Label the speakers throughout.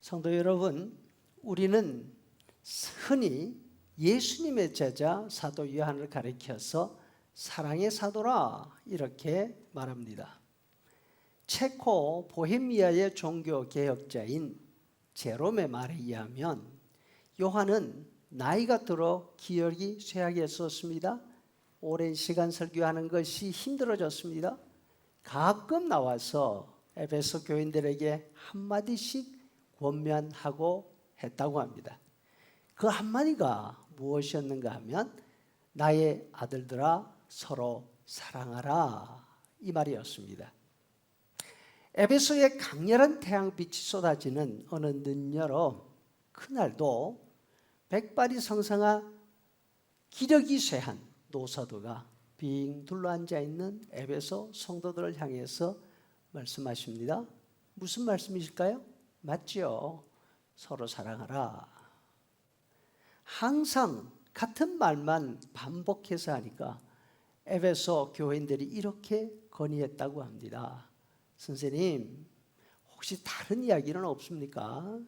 Speaker 1: 성도 여러분, 우리는 흔히 예수님의 제자 사도 요한을 가리켜서 사랑의 사도라 이렇게 말합니다. 체코 보헤미아의 종교 개혁자인 제롬의 말에 의하면 요한은 나이가 들어 기억이 쇠하겠었습니다. 오랜 시간 설교하는 것이 힘들어졌습니다. 가끔 나와서 에베소 교인들에게 한마디씩 권면하고 했다고 합니다. 그 한마디가 무엇이었는가 하면 나의 아들들아 서로 사랑하라 이 말이었습니다. 에베소의 강렬한 태양빛이 쏟아지는 어느 늦여름 그날도 백발이 성성한 기력이 쇠한 노사도가 빙 둘러앉아 있는 에베소 성도들을 향해서 말씀하십니다. 무슨 말씀이실까요? 맞죠? 서로 사랑하라. 항상 같은 말만 반복해서 하니까 에베소 교인들이 이렇게 건의했다고 합니다. 선생님, 혹시 다른 이야기는 없습니까?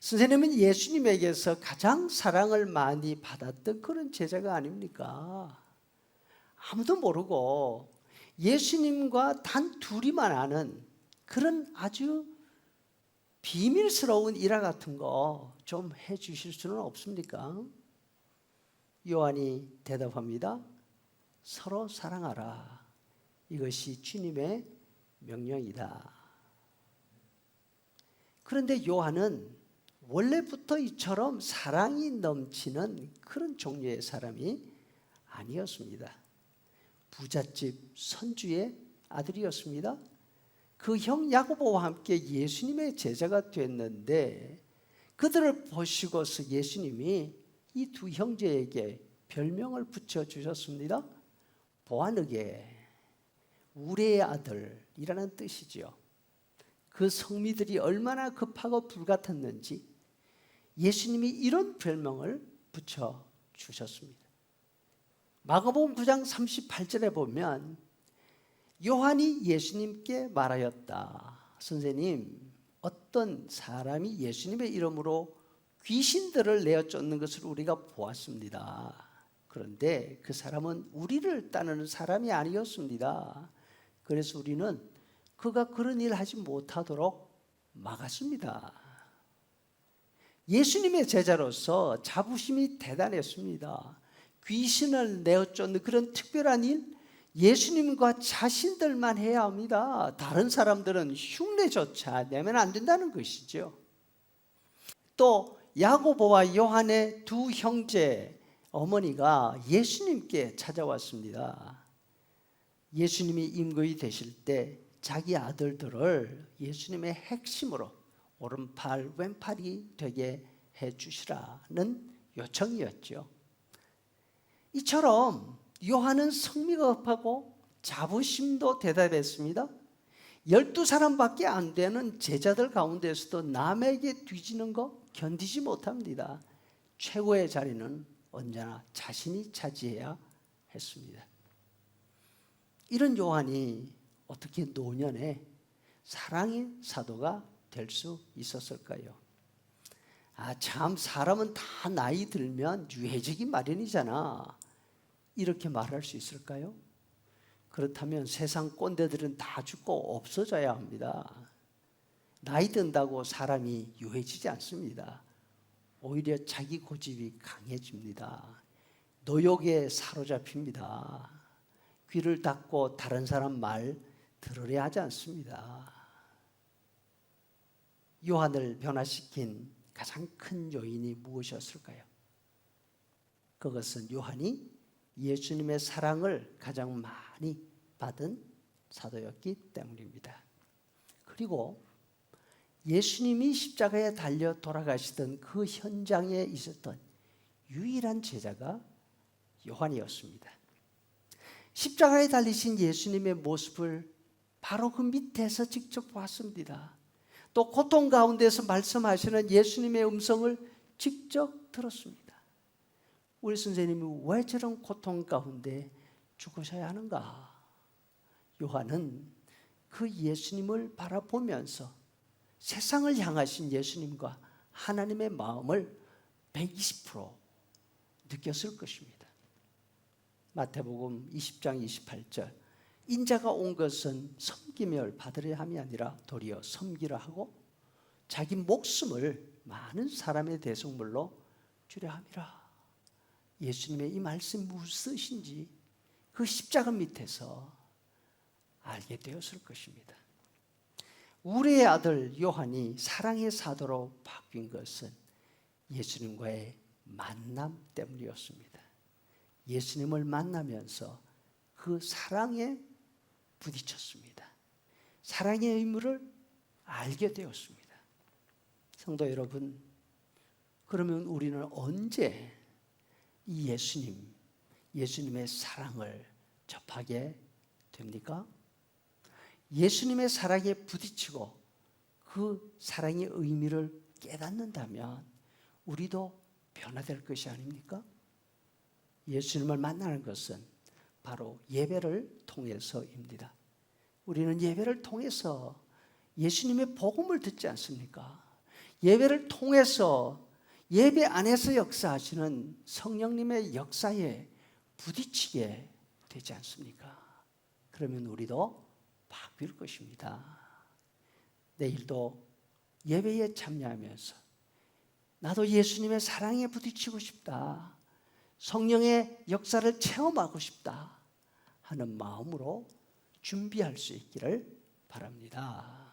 Speaker 1: 선생님은 예수님에게서 가장 사랑을 많이 받았던 그런 제자가 아닙니까? 아무도 모르고 예수님과 단 둘이만 아는 그런 아주 비밀스러운 일화 같은 거 좀 해주실 수는 없습니까? 요한이 대답합니다. 서로 사랑하라. 이것이 주님의 명령이다. 그런데 요한은 원래부터 이처럼 사랑이 넘치는 그런 종류의 사람이 아니었습니다. 부잣집 선주의 아들이었습니다. 그 형 야고보와 함께 예수님의 제자가 됐는데 그들을 보시고서 예수님이 이 두 형제에게 별명을 붙여 주셨습니다. 보아느게 우리의 아들이라는 뜻이지요. 그 성미들이 얼마나 급하고 불같았는지 예수님이 이런 별명을 붙여 주셨습니다. 마가복음 9장 38절에 보면 요한이 예수님께 말하였다. 선생님, 어떤 사람이 예수님의 이름으로 귀신들을 내어 쫓는 것을 우리가 보았습니다. 그런데 그 사람은 우리를 따르는 사람이 아니었습니다. 그래서 우리는 그가 그런 일 하지 못하도록 막았습니다. 예수님의 제자로서 자부심이 대단했습니다. 귀신을 내어 쫓는 그런 특별한 일, 예수님과 자신들만 해야 합니다. 다른 사람들은 흉내조차 내면 안 된다는 것이죠. 또 야고보와 요한의 두 형제 어머니가 예수님께 찾아왔습니다. 예수님이 임금이 되실 때 자기 아들들을 예수님의 핵심으로 오른팔 왼팔이 되게 해 주시라는 요청이었죠. 이처럼 요한은 성미가 급하고 자부심도 대답했습니다. 열두 사람밖에 안 되는 제자들 가운데서도 남에게 뒤지는 거 견디지 못합니다. 최고의 자리는 언제나 자신이 차지해야 했습니다. 이런 요한이 어떻게 노년에 사랑의 사도가 될 수 있었을까요? 아, 참, 사람은 다 나이 들면 유해지기 마련이잖아. 이렇게 말할 수 있을까요? 그렇다면 세상 꼰대들은 다 죽고 없어져야 합니다. 나이 든다고 사람이 유해지지 않습니다. 오히려 자기 고집이 강해집니다. 노욕에 사로잡힙니다. 귀를 닫고 다른 사람 말 들으려 하지 않습니다. 요한을 변화시킨 가장 큰 요인이 무엇이었을까요? 그것은 요한이 예수님의 사랑을 가장 많이 받은 사도였기 때문입니다. 그리고 예수님이 십자가에 달려 돌아가시던 그 현장에 있었던 유일한 제자가 요한이었습니다. 십자가에 달리신 예수님의 모습을 바로 그 밑에서 직접 봤습니다. 또 고통 가운데서 말씀하시는 예수님의 음성을 직접 들었습니다. 우리 선생님이 왜 저런 고통 가운데 죽으셔야 하는가? 요한은 그 예수님을 바라보면서 세상을 향하신 예수님과 하나님의 마음을 120% 느꼈을 것입니다. 마태복음 20장 28절 인자가 온 것은 섬김을 받으려 함이 아니라 도리어 섬기려 하고 자기 목숨을 많은 사람의 대속물로 주려 함이라. 예수님의 이 말씀이 무슨 뜻인지 그 십자가 밑에서 알게 되었을 것입니다. 우리의 아들 요한이 사랑의 사도로 바뀐 것은 예수님과의 만남 때문이었습니다. 예수님을 만나면서 그 사랑에 부딪혔습니다. 사랑의 의무를 알게 되었습니다. 성도 여러분, 그러면 우리는 언제 이 예수님, 예수님의 사랑을 접하게 됩니까? 예수님의 사랑에 부딪히고 그 사랑의 의미를 깨닫는다면 우리도 변화될 것이 아닙니까? 예수님을 만나는 것은 바로 예배를 통해서입니다. 우리는 예배를 통해서 예수님의 복음을 듣지 않습니까? 예배를 통해서 예배 안에서 역사하시는 성령님의 역사에 부딪히게 되지 않습니까? 그러면 우리도 바뀔 것입니다. 내일도 예배에 참여하면서 나도 예수님의 사랑에 부딪히고 싶다. 성령의 역사를 체험하고 싶다. 하는 마음으로 준비할 수 있기를 바랍니다.